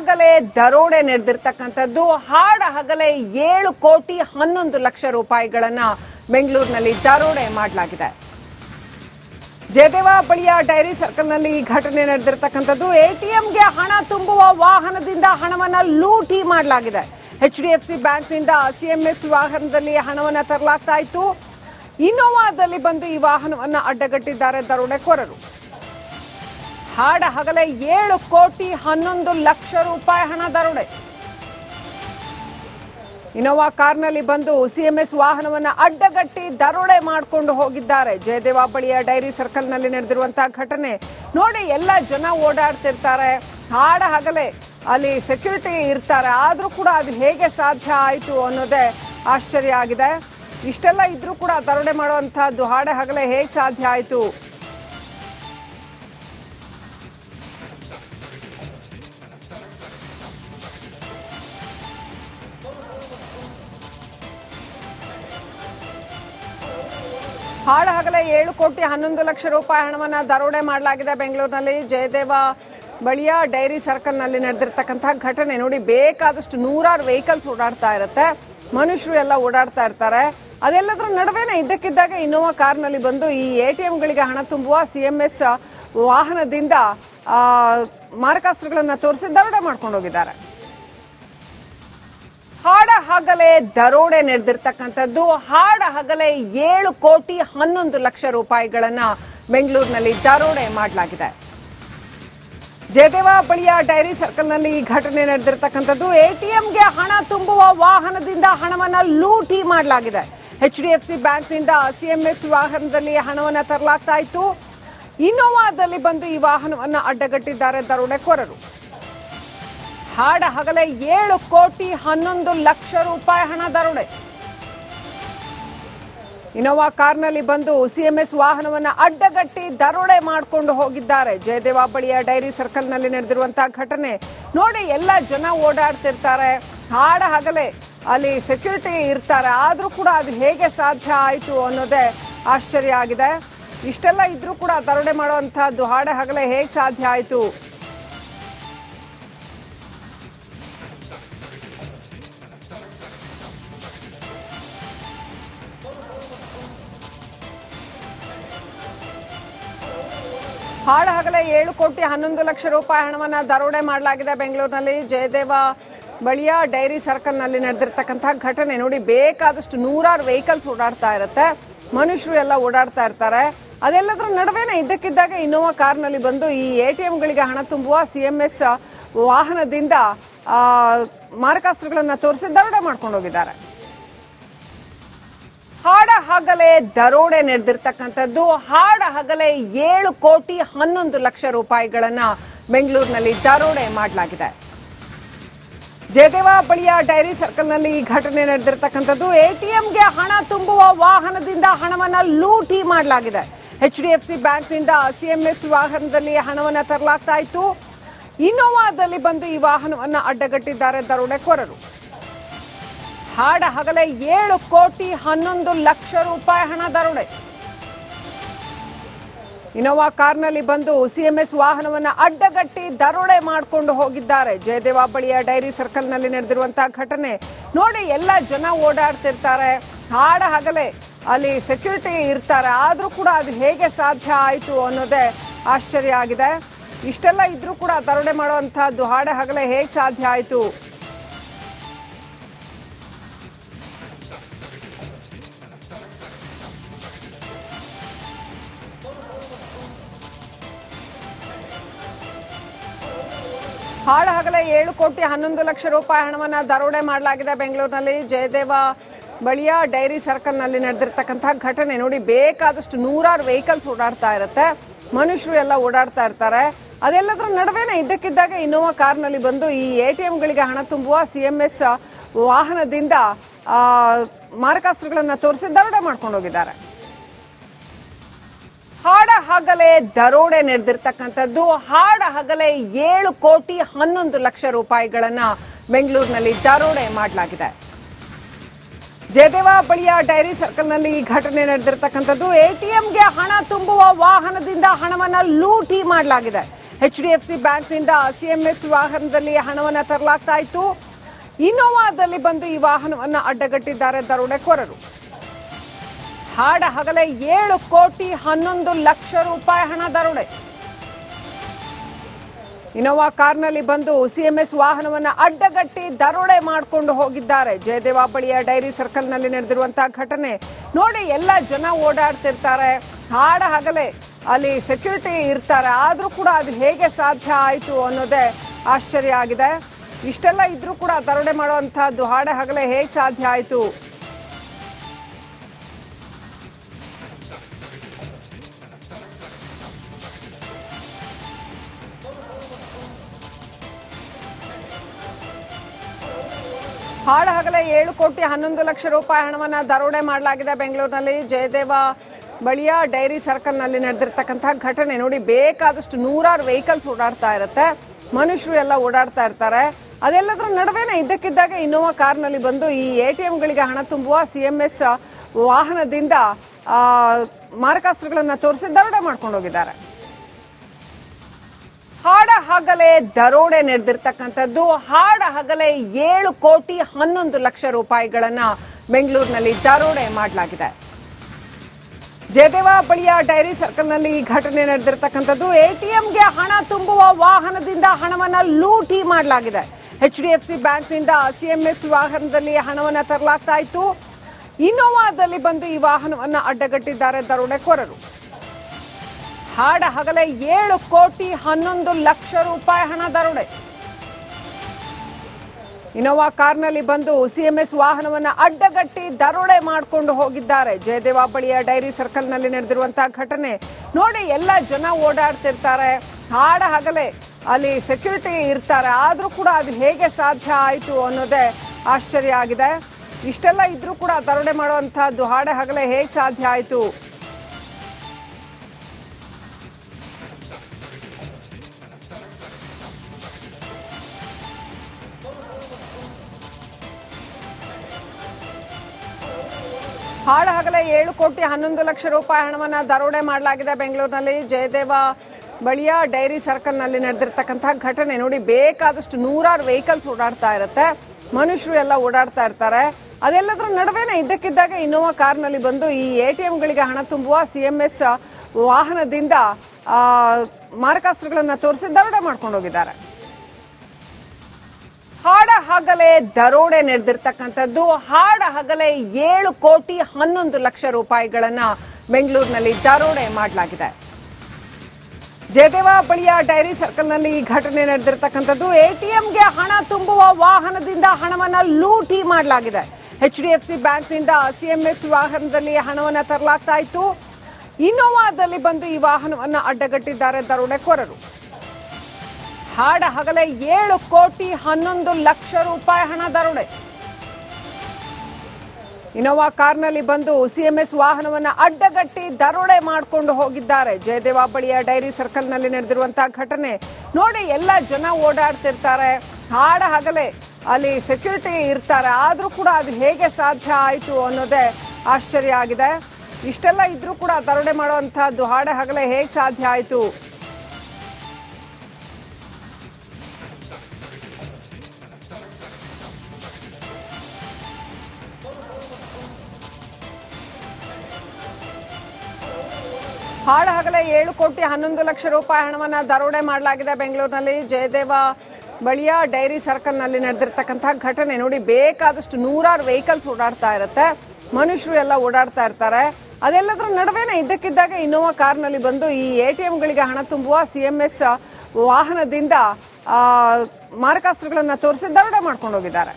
ಹಗಲೇ ದರೋಡೆ ನಡೆದಿರ್ತಕ್ಕಂಥದ್ದು. ಹಾಡ ಹಗಲೇ ಏಳು ಕೋಟಿ ಹನ್ನೊಂದು ಲಕ್ಷ ರೂಪಾಯಿಗಳನ್ನ ಬೆಂಗಳೂರಿನಲ್ಲಿ ದರೋಡೆ ಮಾಡಲಾಗಿದೆ. ಜಯದೇವ ಬಳಿಯ ಡೈರಿ ಸರ್ಕಲ್ನಲ್ಲಿ ಈ ಘಟನೆ ನಡೆದಿರ್ತಕ್ಕಂಥದ್ದು. ಎಟಿಎಂಗೆ ಹಣ ತುಂಬುವ ವಾಹನದಿಂದ ಹಣವನ್ನ ಲೂಟಿ ಮಾಡಲಾಗಿದೆ. ಎಚ್ ಡಿ ಎಫ್ ಸಿ ಬ್ಯಾಂಕ್ನಿಂದ ಸಿಎಂಎಸ್ ವಾಹನದಲ್ಲಿ ಹಣವನ್ನು ತರಲಾಗ್ತಾ ಇತ್ತು. ಇನೋವಾದಲ್ಲಿ ಬಂದು ಈ ವಾಹನವನ್ನ ಅಡ್ಡಗಟ್ಟಿದ್ದಾರೆ ದರೋಡೆಕೋರರು. ಹಾಡ ಹಗಲೇ ಏಳು ಕೋಟಿ ಹನ್ನೊಂದು ಲಕ್ಷ ರೂಪಾಯಿ ಹಣ ದರೋಡೆ. ಇನೋವಾ ಕಾರ್ನಲ್ಲಿ ಬಂದು ಸಿಎಂಎಸ್ ವಾಹನವನ್ನ ಅಡ್ಡಗಟ್ಟಿ ದರೋಡೆ ಮಾಡಿಕೊಂಡು ಹೋಗಿದ್ದಾರೆ. ಜಯದೇವ ಬಳಿಯ ಡೈರಿ ಸರ್ಕಲ್ನಲ್ಲಿ ನಡೆದಿರುವಂತಹ ಘಟನೆ ನೋಡಿ ಎಲ್ಲ ಜನ ಓಡಾಡ್ತಿರ್ತಾರೆ. ಹಾಡ ಹಗಲೇ ಅಲ್ಲಿ ಸೆಕ್ಯೂರಿಟಿ ಇರ್ತಾರೆ. ಆದ್ರೂ ಕೂಡ ಅದು ಹೇಗೆ ಸಾಧ್ಯ ಆಯಿತು ಅನ್ನೋದೇ ಆಶ್ಚರ್ಯ ಆಗಿದೆ. ಇಷ್ಟೆಲ್ಲ ಇದ್ರೂ ಕೂಡ ದರೋಡೆ ಮಾಡುವಂತಹದ್ದು ಹಾಡ ಹಗಲೇ ಹೇಗೆ ಸಾಧ್ಯ ಆಯಿತು? ಹಾಡ ಹಗಲೇ ಏಳು ಕೋಟಿ ಹನ್ನೊಂದು ಲಕ್ಷ ರೂಪಾಯಿ ಹಣವನ್ನು ದರೋಡೆ ಮಾಡಲಾಗಿದೆ ಬೆಂಗಳೂರಿನಲ್ಲಿ. ಜಯದೇವ ಬಳಿಯ ಡೈರಿ ಸರ್ಕಲ್ನಲ್ಲಿ ನಡೆದಿರ್ತಕ್ಕಂತಹ ಘಟನೆ ನೋಡಿ ಬೇಕಾದಷ್ಟು ನೂರಾರು ವೆಹಿಕಲ್ಸ್ ಓಡಾಡ್ತಾ ಇರುತ್ತೆ. ಮನುಷ್ಯರು ಎಲ್ಲ ಓಡಾಡ್ತಾ ಇರ್ತಾರೆ. ಅದೆಲ್ಲದರ ನಡುವೆನೇ ಇದ್ದಕ್ಕಿದ್ದಾಗ ಇನ್ನೋವಾ ಕಾರ್ನಲ್ಲಿ ಬಂದು ಈ ಎ ಟಿ ಎಂಗಳಿಗೆ ಹಣ ತುಂಬುವ ಸಿ ಎಂ ಎಸ್ ವಾಹನದಿಂದ ಮಾರಕಾಸ್ತ್ರಗಳನ್ನು ತೋರಿಸಿ ದರೋಡೆ ಮಾಡ್ಕೊಂಡು ಹೋಗಿದ್ದಾರೆ. ಹಗಲೇ ದರೋಡೆ ನಡೆದಿರ್ತಕ್ಕಂಥದ್ದು. ಹಾಡ ಹಗಲೇ ಏಳು ಕೋಟಿ ಹನ್ನೊಂದು ಲಕ್ಷ ರೂಪಾಯಿಗಳನ್ನ ಬೆಂಗಳೂರಿನಲ್ಲಿ ದರೋಡೆ ಮಾಡಲಾಗಿದೆ. ಜಯದೇವ ಬಳಿಯ ಡೈರಿ ಸರ್ಕಲ್ನಲ್ಲಿ ಈ ಘಟನೆ ನಡೆದಿರ್ತಕ್ಕಂಥದ್ದು. ಎಟಿಎಂಗೆ ಹಣ ತುಂಬುವ ವಾಹನದಿಂದ ಹಣವನ್ನು ಲೂಟಿ ಮಾಡಲಾಗಿದೆ. ಎಚ್ ಡಿ ಎಫ್ ಸಿ ಬ್ಯಾಂಕ್ನಿಂದ ಸಿಎಂಎಸ್ ವಾಹನದಲ್ಲಿ ಹಣವನ್ನು ತರಲಾಗ್ತಾ ಇತ್ತು. ಇನೋವಾದಲ್ಲಿ ಬಂದು ಈ ವಾಹನವನ್ನು ಅಡ್ಡಗಟ್ಟಿದ್ದಾರೆ ದರೋಡೆಕೋರರು. ಹಾಡ ಹಗಲೇ ಏಳು ಕೋಟಿ ಹನ್ನೊಂದು ಲಕ್ಷ ರೂಪಾಯಿ ಹಣ ದರೋಡೆ. ಇನೋವಾ ಕಾರ್ನಲ್ಲಿ ಬಂದು ಸಿಎಂಎಸ್ ವಾಹನವನ್ನ ಅಡ್ಡಗಟ್ಟಿ ದರೋಡೆ ಮಾಡಿಕೊಂಡು ಹೋಗಿದ್ದಾರೆ. ಜಯದೇವ ಬಳಿಯ ಡೈರಿ ಸರ್ಕಲ್ನಲ್ಲಿ ನಡೆದಿರುವಂತಹ ಘಟನೆ ನೋಡಿ ಎಲ್ಲ ಜನ ಓಡಾಡ್ತಿರ್ತಾರೆ. ಹಾಡ ಹಗಲೇ ಅಲ್ಲಿ ಸೆಕ್ಯೂರಿಟಿ ಇರ್ತಾರೆ. ಆದ್ರೂ ಕೂಡ ಅದು ಹೇಗೆ ಸಾಧ್ಯ ಆಯಿತು ಅನ್ನೋದೇ ಆಶ್ಚರ್ಯ ಆಗಿದೆ. ಇಷ್ಟೆಲ್ಲ ಇದ್ರೂ ಕೂಡ ದರೋಡೆ ಮಾಡುವಂತಹದ್ದು ಹಾಡ ಹಗಲೇ ಹೇಗೆ ಸಾಧ್ಯ ಆಯಿತು? ಹಾಡ ಹಗಲೇ ಏಳು ಕೋಟಿ ಹನ್ನೊಂದು ಲಕ್ಷ ರೂಪಾಯಿ ಹಣವನ್ನು ದರೋಡೆ ಮಾಡಲಾಗಿದೆ ಬೆಂಗಳೂರಿನಲ್ಲಿ. ಜಯದೇವ ಬಳಿಯ ಡೈರಿ ಸರ್ಕಲ್ನಲ್ಲಿ ನಡೆದಿರ್ತಕ್ಕಂಥ ಘಟನೆ ನೋಡಿ ಬೇಕಾದಷ್ಟು ನೂರಾರು ವೆಹಿಕಲ್ಸ್ ಓಡಾಡ್ತಾ ಇರುತ್ತೆ. ಮನುಷ್ಯರು ಎಲ್ಲ ಓಡಾಡ್ತಾ ಇರ್ತಾರೆ. ಅದೆಲ್ಲದರ ನಡುವೆನೇ ಇದ್ದಕ್ಕಿದ್ದಾಗ ಇನ್ನೋವಾ ಕಾರ್ನಲ್ಲಿ ಬಂದು ಈ ಎ ಟಿ ಎಂಗಳಿಗೆ ಹಣ ತುಂಬುವ ಸಿ ಎಂ ಎಸ್ ವಾಹನದಿಂದ ಮಾರಕಾಸ್ತ್ರಗಳನ್ನ ತೋರಿಸಿ ದರೋಡೆ ಮಾಡ್ಕೊಂಡು ಹೋಗಿದ್ದಾರೆ. ಹಾಡ ಹಗಲೇ ದರೋಡೆ ನಡೆದಿರ್ತಕ್ಕಂಥದ್ದು. ಹಾಡ ಹಗಲೇ ಏಳು ಕೋಟಿ ಹನ್ನೊಂದು ಲಕ್ಷ ರೂಪಾಯಿಗಳನ್ನ ಬೆಂಗಳೂರಿನಲ್ಲಿ ದರೋಡೆ ಮಾಡಲಾಗಿದೆ. ಜಯದೇವ ಬಳಿಯ ಡೈರಿ ಸರ್ಕಲ್ನಲ್ಲಿ ಈ ಘಟನೆ ನಡೆದಿರ್ತಕ್ಕಂಥದ್ದು. ಎಟಿಎಂಗೆ ಹಣ ತುಂಬುವ ವಾಹನದಿಂದ ಹಣವನ್ನ ಲೂಟಿ ಮಾಡಲಾಗಿದೆ. ಎಚ್ ಡಿ ಎಫ್ ಸಿ ಬ್ಯಾಂಕ್ನಿಂದ ಸಿಎಂಎಸ್ ವಾಹನದಲ್ಲಿ ಹಣವನ್ನ ತರಲಾಗ್ತಾ ಇತ್ತು. ಇನೋವಾದಲ್ಲಿ ಬಂದು ಈ ವಾಹನವನ್ನ ಅಡ್ಡಗಟ್ಟಿದ್ದಾರೆ ದರೋಡೆಕೋರರು. ಹಾಡ ಹಗಲೇ ಏಳು ಕೋಟಿ ಹನ್ನೊಂದು ಲಕ್ಷ ರೂಪಾಯಿ ಹಣ ದರೋಡೆ. ಇನೋವಾ ಕಾರ್ನಲ್ಲಿ ಬಂದು ಸಿಎಂಎಸ್ ವಾಹನವನ್ನ ಅಡ್ಡಗಟ್ಟಿ ದರೋಡೆ ಮಾಡಿಕೊಂಡು ಹೋಗಿದ್ದಾರೆ. ಜಯದೇವ ಬಳಿಯ ಡೈರಿ ಸರ್ಕಲ್ನಲ್ಲಿ ನಡೆದಿರುವಂತಹ ಘಟನೆ ನೋಡಿ ಎಲ್ಲ ಜನ ಓಡಾಡ್ತಿರ್ತಾರೆ. ಹಾಡ ಹಗಲೇ ಅಲ್ಲಿ ಸೆಕ್ಯೂರಿಟಿ ಇರ್ತಾರೆ. ಆದ್ರೂ ಕೂಡ ಅದು ಹೇಗೆ ಸಾಧ್ಯ ಆಯಿತು ಅನ್ನೋದೇ ಆಶ್ಚರ್ಯ ಆಗಿದೆ. ಇಷ್ಟೆಲ್ಲ ಇದ್ರೂ ಕೂಡ ದರೋಡೆ ಮಾಡುವಂತಹದ್ದು ಹಾಡ ಹಗಲೇ ಹೇಗೆ ಸಾಧ್ಯ ಆಯಿತು? ಹಾಡ ಹಗಲೇ ಏಳು ಕೋಟಿ ಹನ್ನೊಂದು ಲಕ್ಷ ರೂಪಾಯಿ ಹಣವನ್ನು ದರೋಡೆ ಮಾಡಲಾಗಿದೆ ಬೆಂಗಳೂರಿನಲ್ಲಿ. ಜಯದೇವ ಬಳಿಯ ಡೈರಿ ಸರ್ಕಲ್ನಲ್ಲಿ ನಡೆದಿರ್ತಕ್ಕಂತಹ ಘಟನೆ ನೋಡಿ ಬೇಕಾದಷ್ಟು ನೂರಾರು ವೆಹಿಕಲ್ಸ್ ಓಡಾಡ್ತಾ ಇರುತ್ತೆ. ಮನುಷ್ಯರು ಎಲ್ಲ ಓಡಾಡ್ತಾ ಇರ್ತಾರೆ. ಅದೆಲ್ಲದರ ನಡುವೆನೇ ಇದ್ದಕ್ಕಿದ್ದಾಗ ಇನ್ನೋವಾ ಕಾರ್ನಲ್ಲಿ ಬಂದು ಈ ಎ ಟಿ ಎಂಗಳಿಗೆ ಹಣ ತುಂಬುವ ಸಿ ಎಂ ಎಸ್ ವಾಹನದಿಂದ ಮಾರಕಾಸ್ತ್ರಗಳನ್ನ ತೋರಿಸಿ ದರೋಡೆ ಮಾಡ್ಕೊಂಡು ಹೋಗಿದ್ದಾರೆ. ಹಾಡ ಹಗಲೇ ದರೋಡೆ ನಡೆದಿರ್ತಕ್ಕಂಥದ್ದು. ಹಾಡ ಹಗಲೇ ಏಳು ಕೋಟಿ ಹನ್ನೊಂದು ಲಕ್ಷ ರೂಪಾಯಿಗಳನ್ನ ಬೆಂಗಳೂರಿನಲ್ಲಿ ದರೋಡೆ ಮಾಡಲಾಗಿದೆ. ಜಯದೇವ ಬಳಿಯ ಡೈರಿ ಸರ್ಕಲ್ನಲ್ಲಿ ಈ ಘಟನೆ ನಡೆದಿರ್ತಕ್ಕಂಥದ್ದು. ಎಟಿಎಂಗೆ ಹಣ ತುಂಬುವ ವಾಹನದಿಂದ ಹಣವನ್ನು ಲೂಟಿ ಮಾಡಲಾಗಿದೆ. ಎಚ್ ಡಿ ಎಫ್ ಸಿ ಬ್ಯಾಂಕ್ನಿಂದ ಸಿಎಂಎಸ್ ವಾಹನದಲ್ಲಿ ಹಣವನ್ನು ತರಲಾಗ್ತಾ ಇತ್ತು. ಇನೋವಾದಲ್ಲಿ ಬಂದು ಈ ವಾಹನವನ್ನು ಅಡ್ಡಗಟ್ಟಿದ್ದಾರೆ ದರೋಡೆಕೋರರು. ಹಾಡ ಹಗಲೇ ಏಳು ಕೋಟಿ ಹನ್ನೊಂದು ಲಕ್ಷ ರೂಪಾಯಿ ಹಣ ದರೋಡೆ. ಇನೋವಾ ಕಾರ್ನಲ್ಲಿ ಬಂದು ಸಿಎಂಎಸ್ ವಾಹನವನ್ನು ಅಡ್ಡಗಟ್ಟಿ ದರೋಡೆ ಮಾಡಿಕೊಂಡು ಹೋಗಿದ್ದಾರೆ. ಜಯದೇವ ಬಳಿಯ ಡೈರಿ ಸರ್ಕಲ್ನಲ್ಲಿ ನಡೆದಿರುವಂತಹ ಘಟನೆ ನೋಡಿ ಎಲ್ಲ ಜನ ಓಡಾಡ್ತಿರ್ತಾರೆ. ಹಾಡ ಹಗಲೇ ಅಲ್ಲಿ ಸೆಕ್ಯೂರಿಟಿ ಇರ್ತಾರೆ. ಆದರೂ ಕೂಡ ಅದು ಹೇಗೆ ಸಾಧ್ಯ ಆಯಿತು ಅನ್ನೋದೇ ಆಶ್ಚರ್ಯ ಆಗಿದೆ. ಇಷ್ಟೆಲ್ಲ ಇದ್ರೂ ಕೂಡ ದರೋಡೆ ಮಾಡುವಂತಹದ್ದು ಹಾಡ ಹಗಲೇ ಹೇಗೆ ಸಾಧ್ಯ ಆಯಿತು? ಹಾಡ ಹಗಲೇ ಏಳು ಕೋಟಿ ಹನ್ನೊಂದು ಲಕ್ಷ ರೂಪಾಯಿ ಹಣವನ್ನು ದರೋಡೆ ಮಾಡಲಾಗಿದೆ ಬೆಂಗಳೂರಿನಲ್ಲಿ. ಜಯದೇವ ಬಳಿಯ ಡೈರಿ ಸರ್ಕಲ್ನಲ್ಲಿ ನಡೆದಿರ್ತಕ್ಕಂತಹ ಘಟನೆ ನೋಡಿ ಬೇಕಾದಷ್ಟು ನೂರಾರು ವೆಹಿಕಲ್ಸ್ ಓಡಾಡ್ತಾ ಇರುತ್ತೆ. ಮನುಷ್ಯರು ಎಲ್ಲ ಓಡಾಡ್ತಾ ಇರ್ತಾರೆ. ಅದೆಲ್ಲದರ ನಡುವೆನೇ ಇದ್ದಕ್ಕಿದ್ದಾಗ ಇನ್ನೋವಾ ಕಾರ್ನಲ್ಲಿ ಬಂದು ಈ ಎ ಟಿ ಎಂಗಳಿಗೆ ಹಣ ತುಂಬುವ ಸಿ ಎಂ ಎಸ್ ವಾಹನದಿಂದ ಮಾರಕಾಸ್ತ್ರಗಳನ್ನ ತೋರಿಸಿ ದರೋಡೆ ಮಾಡ್ಕೊಂಡು ಹೋಗಿದ್ದಾರೆ. ಹಾಡ ಹಗಲೇ ದರೋಡೆ ನಡೆದಿರ್ತಕ್ಕಂಥದ್ದು. ಹಾಡ ಹಗಲೇ ಏಳು ಕೋಟಿ ಹನ್ನೊಂದು ಲಕ್ಷ ರೂಪಾಯಿಗಳನ್ನ ಬೆಂಗಳೂರಿನಲ್ಲಿ ದರೋಡೆ ಮಾಡಲಾಗಿದೆ. ಜಯದೇವ ಬಳಿಯ ಡೈರಿ ಸರ್ಕಲ್ನಲ್ಲಿ ಈ ಘಟನೆ ನಡೆದಿರ್ತಕ್ಕಂಥದ್ದು. ಎಟಿಎಂಗೆ ಹಣ ತುಂಬುವ ವಾಹನದಿಂದ ಹಣವನ್ನ ಲೂಟಿ ಮಾಡಲಾಗಿದೆ. ಎಚ್ ಡಿ ಎಫ್ ಸಿ ಬ್ಯಾಂಕ್ನಿಂದ ಸಿಎಂಎಸ್ ವಾಹನದಲ್ಲಿ ಹಣವನ್ನ ತರಲಾಗ್ತಾ ಇತ್ತು. ಇನೋವಾದಲ್ಲಿ ಬಂದು ಈ ವಾಹನವನ್ನ ಅಡ್ಡಗಟ್ಟಿದ್ದಾರೆ ದರೋಡೆಕೋರರು. ಹಾಡ ಹಗಲೇ ಏಳು ಕೋಟಿ ಹನ್ನೊಂದು ಲಕ್ಷ ರೂಪಾಯಿ ಹಣ ದರೋಡೆ. ಇನೋವಾ ಕಾರ್ನಲ್ಲಿ ಬಂದು ಸಿಎಂಎಸ್ ವಾಹನವನ್ನು ಅಡ್ಡಗಟ್ಟಿ ದರೋಡೆ ಮಾಡಿಕೊಂಡು ಹೋಗಿದ್ದಾರೆ. ಜಯದೇವ ಬಳಿಯ ಡೈರಿ ಸರ್ಕಲ್ನಲ್ಲಿ ನಡೆದಿರುವಂತಹ ಘಟನೆ ನೋಡಿ ಎಲ್ಲ ಜನ ಓಡಾಡ್ತಿರ್ತಾರೆ. ಹಾಡ ಹಗಲೇ ಅಲ್ಲಿ ಸೆಕ್ಯೂರಿಟಿ ಇರ್ತಾರೆ. ಆದರೂ ಕೂಡ ಅದು ಹೇಗೆ ಸಾಧ್ಯ ಆಯಿತು ಅನ್ನೋದೇ ಆಶ್ಚರ್ಯ ಆಗಿದೆ. ಇಷ್ಟೆಲ್ಲ ಇದ್ರೂ ಕೂಡ ದರೋಡೆ ಮಾಡುವಂತಹದ್ದು ಹಾಡ ಹಗಲೇ ಹೇಗೆ ಸಾಧ್ಯ ಆಯಿತು? ಹಾಡ ಹಗಲೇ ಏಳು ಕೋಟಿ ಹನ್ನೊಂದು ಲಕ್ಷ ರೂಪಾಯಿ ಹಣವನ್ನು ದರೋಡೆ ಮಾಡಲಾಗಿದೆ ಬೆಂಗಳೂರಿನಲ್ಲಿ. ಜಯದೇವ ಬಳಿಯ ಡೈರಿ ಸರ್ಕಲ್ನಲ್ಲಿ ನಡೆದಿರ್ತಕ್ಕಂತಹ ಘಟನೆ ನೋಡಿ ಬೇಕಾದಷ್ಟು ನೂರಾರು ವೆಹಿಕಲ್ಸ್ ಓಡಾಡ್ತಾ ಇರುತ್ತೆ. ಮನುಷ್ಯರು ಎಲ್ಲ ಓಡಾಡ್ತಾ ಇರ್ತಾರೆ. ಅದೆಲ್ಲದರ ನಡುವೆನೇ ಇದ್ದಕ್ಕಿದ್ದಾಗ ಇನ್ನೋವಾ ಕಾರ್ನಲ್ಲಿ ಬಂದು ಈ ಎ ಟಿ ಎಂಗಳಿಗೆ ಹಣ ತುಂಬುವ ಸಿ ಎಂ ಎಸ್ ವಾಹನದಿಂದ ಮಾರಕಾಸ್ತ್ರಗಳನ್ನು ತೋರಿಸಿ ದರೋಡೆ ಮಾಡ್ಕೊಂಡು ಹೋಗಿದ್ದಾರೆ. ಹಗಲೇ ದರೋಡೆ ನಡೆದಿರ್ತಕ್ಕಂಥದ್ದು. ಹಾಡ ಹಗಲೇ ಏಳು ಕೋಟಿ ಹನ್ನೊಂದು ಲಕ್ಷ ರೂಪಾಯಿಗಳನ್ನ ಬೆಂಗಳೂರಿನಲ್ಲಿ ದರೋಡೆ ಮಾಡಲಾಗಿದೆ. ಜಯದೇವ ಬಳಿಯ ಡೈರಿ ಸರ್ಕಲ್ನಲ್ಲಿ ಈ ಘಟನೆ ನಡೆದಿರ್ತಕ್ಕಂಥದ್ದು. ಎಟಿಎಂಗೆ ಹಣ ತುಂಬುವ ವಾಹನದಿಂದ ಹಣವನ್ನ ಲೂಟಿ ಮಾಡಲಾಗಿದೆ. ಎಚ್ ಡಿ ಎಫ್ ಸಿ ಬ್ಯಾಂಕ್ನಿಂದ ಸಿಎಂಎಸ್ ವಾಹನದಲ್ಲಿ ಹಣವನ್ನ ತರಲಾಗ್ತಾ ಇತ್ತು. ಇನೋವಾದಲ್ಲಿ ಬಂದು ಈ ವಾಹನವನ್ನ ಅಡ್ಡಗಟ್ಟಿದ್ದಾರೆ ದರೋಡೆಕೋರರು. ಹಾಡ ಹಗಲೇ ಏಳು ಕೋಟಿ ಹನ್ನೊಂದು ಲಕ್ಷ ರೂಪಾಯಿ ಹಣ ದರೋಡೆ. ಇನೋವಾ ಕಾರ್ನಲ್ಲಿ ಬಂದು ಸಿಎಂಎಸ್ ವಾಹನವನ್ನು ಅಡ್ಡಗಟ್ಟಿ ದರೋಡೆ ಮಾಡಿಕೊಂಡು ಹೋಗಿದ್ದಾರೆ. ಜಯದೇವ ಬಳಿಯ ಡೈರಿ ಸರ್ಕಲ್ನಲ್ಲಿ ನಡೆದಿರುವಂತಹ ಘಟನೆ ನೋಡಿ ಎಲ್ಲ ಜನ ಓಡಾಡ್ತಿರ್ತಾರೆ. ಹಾಡ ಹಗಲೇ ಅಲ್ಲಿ ಸೆಕ್ಯೂರಿಟಿ ಇರ್ತಾರೆ. ಆದರೂ ಕೂಡ ಅದು ಹೇಗೆ ಸಾಧ್ಯ ಆಯಿತು ಅನ್ನೋದೇ ಆಶ್ಚರ್ಯ ಆಗಿದೆ. ಇಷ್ಟೆಲ್ಲ ಇದ್ರೂ ಕೂಡ ದರೋಡೆ ಮಾಡುವಂತಹದ್ದು ಹಾಡ ಹಗಲೇ ಹೇಗೆ ಸಾಧ್ಯ ಆಯಿತು? ಹಾಡ ಹಗಲೇ ಏಳು ಕೋಟಿ ಹನ್ನೊಂದು ಲಕ್ಷ ರೂಪಾಯಿ ಹಣವನ್ನು ದರೋಡೆ ಮಾಡಲಾಗಿದೆ ಬೆಂಗಳೂರಿನಲ್ಲಿ. ಜಯದೇವ ಬಳಿಯ ಡೈರಿ ಸರ್ಕಲ್ನಲ್ಲಿ ನಡೆದಿರ್ತಕ್ಕಂಥ ಘಟನೆ ನೋಡಿ ಬೇಕಾದಷ್ಟು ನೂರಾರು ವೆಹಿಕಲ್ಸ್ ಓಡಾಡ್ತಾ ಇರುತ್ತೆ. ಮನುಷ್ಯರು ಎಲ್ಲ ಓಡಾಡ್ತಾ ಇರ್ತಾರೆ. ಅದೆಲ್ಲದರ ನಡುವೆನೇ ಇದ್ದಕ್ಕಿದ್ದಾಗ ಇನ್ನೋವಾ ಕಾರ್ನಲ್ಲಿ ಬಂದು ಈ ಎ ಟಿ ಎಂಗಳಿಗೆ ಹಣ ತುಂಬುವ ಸಿ ಎಂ ಎಸ್ ವಾಹನದಿಂದ ಮಾರಕಾಸ್ತ್ರಗಳನ್ನ ತೋರಿಸಿ ದರೋಡೆ ಮಾಡ್ಕೊಂಡು ಹೋಗಿದ್ದಾರೆ.